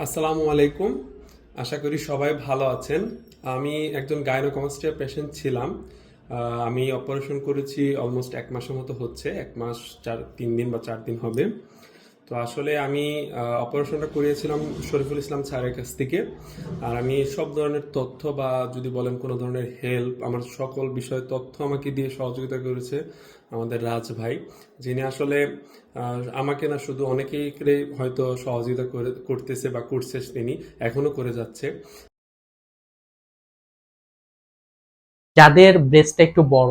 আসসালামু আলাইকুম। আশা করি সবাই ভালো আছেন। আমি একজন গাইনোকমাস্টিয়া পেশেন্ট ছিলাম। আমি অপারেশন করেছি অলমোস্ট এক মাসের মতো হচ্ছে। এক মাস, চার, তিন দিন বা চার দিন হবে। তো আসলে আমি অপারেশনটা করিয়েছিলাম শরীফুল ইসলাম স্যারের কাছ থেকে। আর আমি সব ধরনের তথ্য বা যদি বলেন কোনো ধরনের হেল্প আমার সকল বিষয়ে তথ্য আমাকে দিয়ে সহযোগিতা করেছে আমাদের রাজ ভাই, যিনি আসলে আমাকে না শুধু অনেকেই হয়তো সহযোগিতা করে, করতেছে বা করছে তিনি এখনও করে যাচ্ছে। যাদের ব্রেস্টটা একটু বড়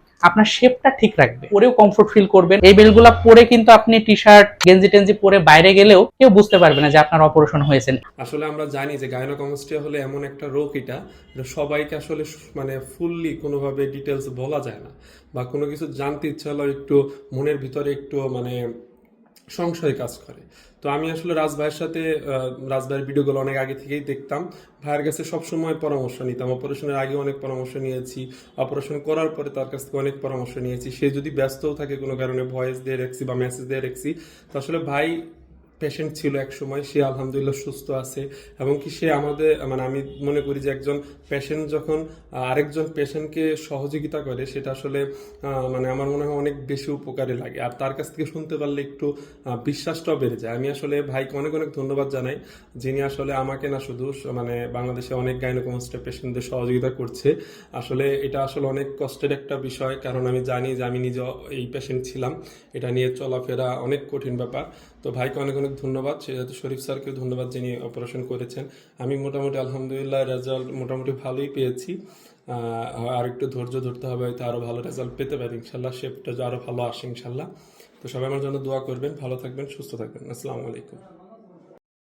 আপনার শেপটা ঠিক রাখবে। পরেও কমফোর্ট ফিল করবেন। এই বেল্টগুলা পরে কিন্তু আপনি টি শার্ট গেঞ্জি টেঞ্জি পরে বাইরে গেলেও কেউ বুঝতে পারবে না যে আপনার অপারেশন হয়েছে। আসলে আমরা জানি যে গাইনোকমাস্টিয়া হলে এমন একটা রোগ এটা সবাইকে আসলে মানে ফুললি কোনোভাবে ডিটেলস বলা যায় না। বা কোনো কিছু জানতে ইচ্ছা হলো একটু মনের ভিতরে একটু মানে সংশয় কাজ করে। তো আমি আসলে রাজভাইয়ের সাথে রাজভাইয়ের রাজ ভাইয়ের ভিডিওগুলো অনেক আগে থেকেই দেখতাম। ভাইয়ের কাছে সবসময় পরামর্শ নিতাম। অপারেশনের আগে অনেক পরামর্শ নিয়েছি। অপারেশন করার পরে তার কাছ থেকে অনেক পরামর্শ নিয়েছি। সে যদি ব্যস্তও থাকে কোনো কারণে ভয়েস দিয়ে রেখেছি বা মেসেজ দিয়ে রেখেছি, তো আসলে ভাই পেশেন্ট ছিল এক সময়, সে আলহামদুলিল্লাহ সুস্থ আছে এবং কি সে আমাদের মানে আমি মনে করি যে একজন পেশেন্ট যখন আরেকজন পেশেন্টকে সহযোগিতা করে, সেটা আসলে মানে আমার মনে হয় অনেক বেশি উপকারে লাগে। আর তার কাছ থেকে শুনতে পারলে একটু বিশ্বাসটাও বেড়ে যায়। আমি আসলে ভাইকে অনেক অনেক ধন্যবাদ জানাই, যিনি আসলে আমাকে না শুধু মানে বাংলাদেশে অনেক গাইনোকমাস্টার পেশেন্টদের সহযোগিতা করছে। আসলে এটা আসলে অনেক কষ্টের একটা বিষয়, কারণ আমি জানি যে আমি নিজে এই পেশেন্ট ছিলাম। এটা নিয়ে চলাফেরা অনেক কঠিন ব্যাপার। তো ভাইকে অনেক অনেক ধন্যবাদ। সেহেতু শরীফ স্যারকেও ধন্যবাদ যিনি অপারেশন করেছেন। আমি মোটামুটি আলহামদুলিল্লাহ রেজাল্ট মোটামুটি ভালোই পেয়েছি। আর একটু ধৈর্য ধরতে হবে, হয়তো আরও ভালো রেজাল্ট পেতে পারি। ইনশাল্লাহ শেপটা আরও ভালো আসে ইনশাল্লাহ তো সবাই আমার জন্য দোয়া করবেন। ভালো থাকবেন, সুস্থ থাকবেন। আসসালামু আলাইকুম।